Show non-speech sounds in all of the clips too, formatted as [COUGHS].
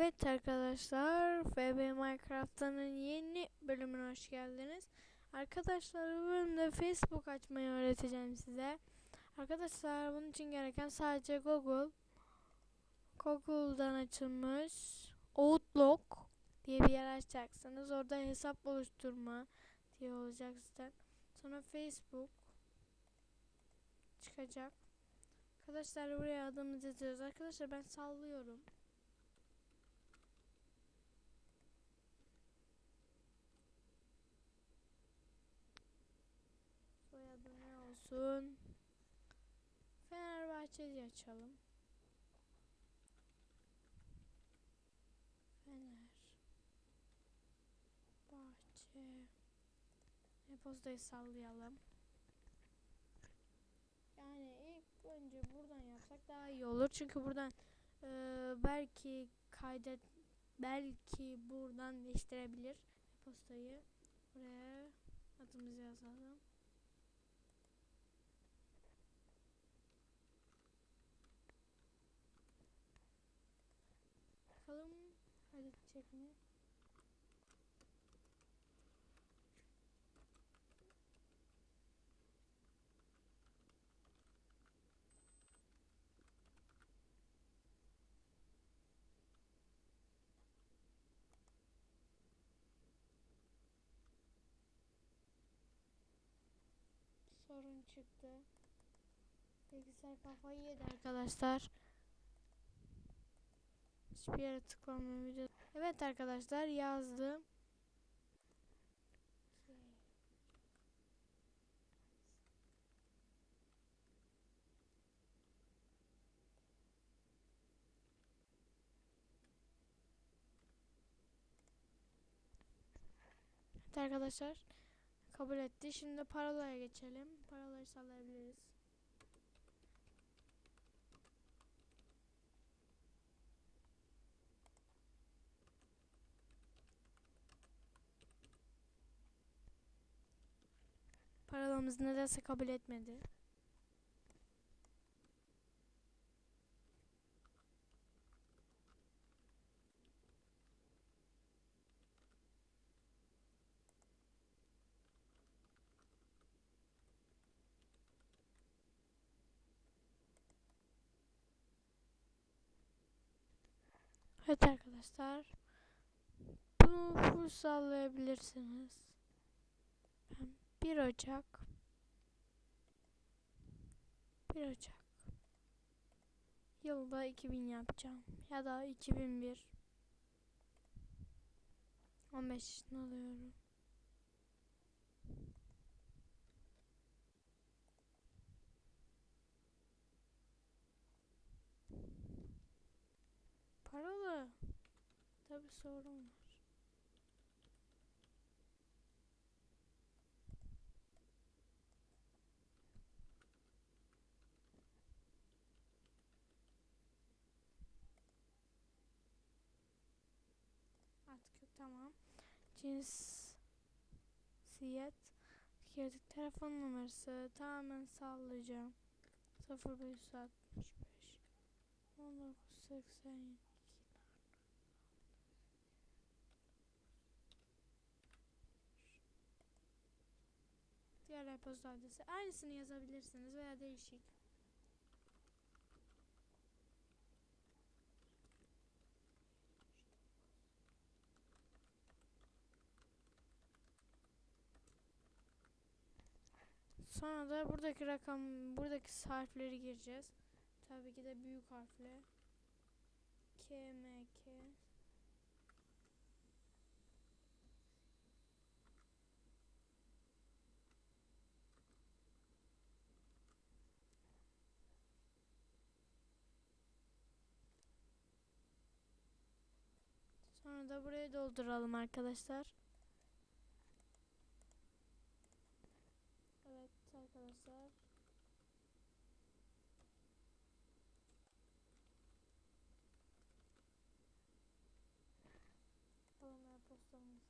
Evet arkadaşlar, FB Minecraft'ın yeni bölümüne hoş geldiniz. Arkadaşlar bu bölümde Facebook açmayı öğreteceğim size. Arkadaşlar bunun için gereken sadece Google. Google'dan açılmış Outlook diye bir yer açacaksınız. Orada hesap oluşturma diye olacak zaten. Sonra Facebook çıkacak. Arkadaşlar buraya adımızı yazıyoruz. Arkadaşlar ben sallıyorum. Olsun? Fenerbahçeli açalım. Fener. Bahçe. E-postayı sallayalım. Yani ilk önce buradan yapsak daha iyi olur. Çünkü buradan eee, belki kaydet belki buradan değiştirebilir e-postayı. Buraya adımızı yazalım. Bakalım halledecek mi? Sorun çıktı. Bilgisayar kafayı yedi arkadaşlar. Hiçbir yere tıklamıyor video. Evet arkadaşlar yazdım. Evet arkadaşlar kabul etti. Şimdi parolaya geçelim. Parolayı sallayabiliriz. Parolamız nedense kabul etmedi. Evet arkadaşlar. Bunu full sallayabilirsiniz. Ben 1 Ocak 1 Ocak yılda 2000 yapacağım. Ya da 2001 15 yaşında alıyorum. Paralı. Tabi sorun var. Artık yok tamam. Cinsiyet girdik. Telefon numarası tamamen sallayacağım. 0565 1982 Diğer e-posta adresi. Aynısını yazabilirsiniz veya değişik. Sonra da buradaki rakam, buradaki harfleri gireceğiz. Tabii ki de büyük harfle. K, M, K. Sonra da buraya dolduralım arkadaşlar. Evet arkadaşlar. Bakalım e-postamız.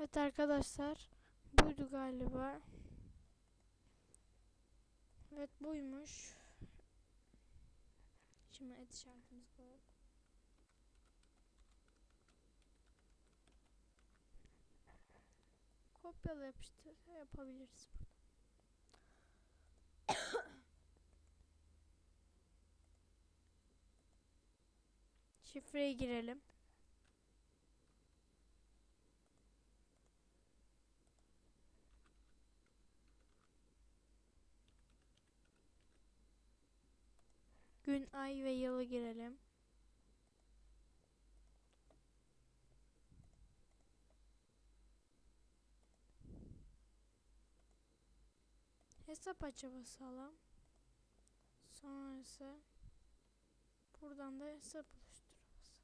Evet arkadaşlar buydu galiba. Evet buymuş. Şimdi et işaretimizi koyalım. Kopyala yapıştır yapabiliriz burada. [COUGHS] Şifreyi girelim. Gün, ay ve yılı girelim. Hesap aça basalım. Sonra ise buradan da hesap oluştururuz.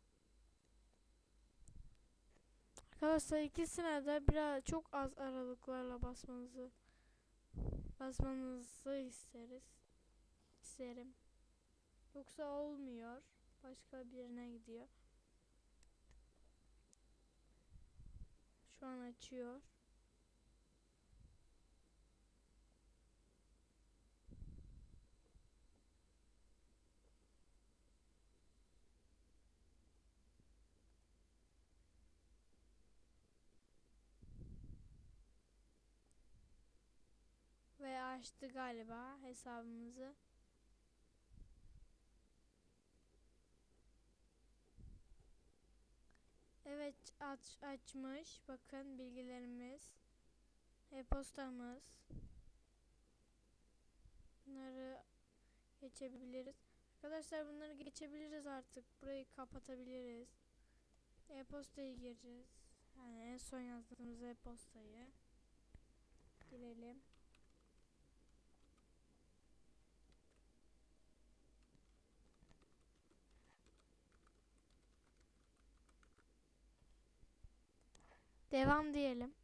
Arkadaşlar ikisine de biraz çok az aralıklarla basmanızı basmanızı isteriz. İsterim. Yoksa olmuyor. Başka birine gidiyor. Şu an açıyor. Ve açtı galiba hesabımızı. Evet aç, açmış. Bakın bilgilerimiz. E-postamız. Bunları geçebiliriz. Arkadaşlar bunları geçebiliriz artık. Burayı kapatabiliriz. E-postayı gireceğiz. Yani en son yazdığımız e-postayı. Girelim. Devam diyelim.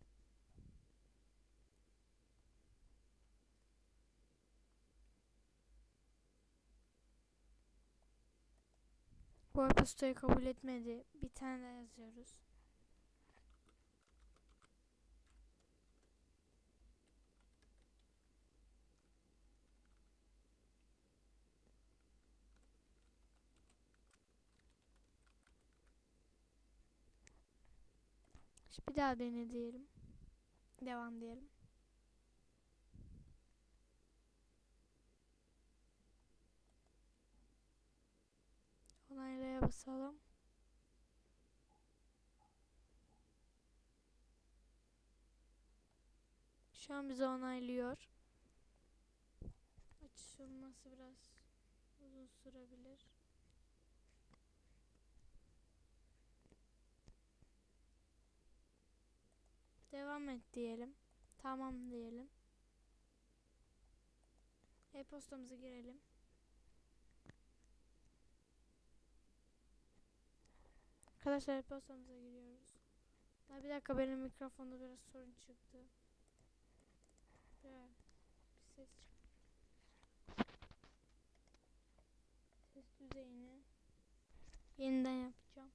Bu postayı kabul etmedi. Bir tane daha yazıyoruz. Şimdi bir daha dene diyelim. Devam diyelim. Onaylaya basalım. Şu an bize onaylıyor. Açılması biraz uzun sürebilir. Devam et diyelim. Tamam diyelim. E-postamızı girelim. Arkadaşlar e-postamıza giriyoruz. Ha, bir dakika benim mikrofonda biraz sorun çıktı. Ya, bir ses çıktı. Ses düzeyini yeniden yapacağım.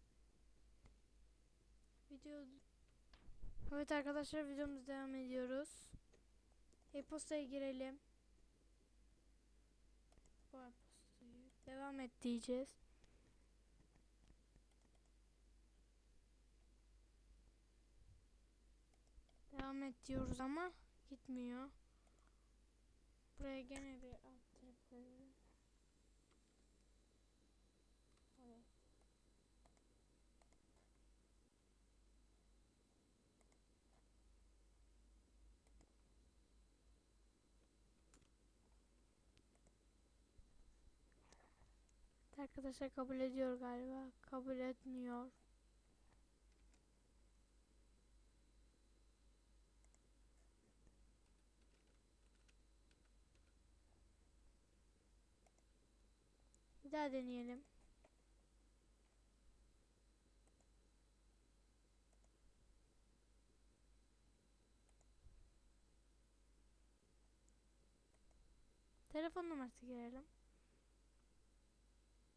Video Evet arkadaşlar videomuz devam ediyoruz. E-postaya girelim. Bu e-postayı devam et diyeceğiz. Devam et diyoruz ama gitmiyor. Buraya gene bir Arkadaşlar kabul ediyor galiba. Kabul etmiyor. Bir daha deneyelim. Telefon numarası girelim.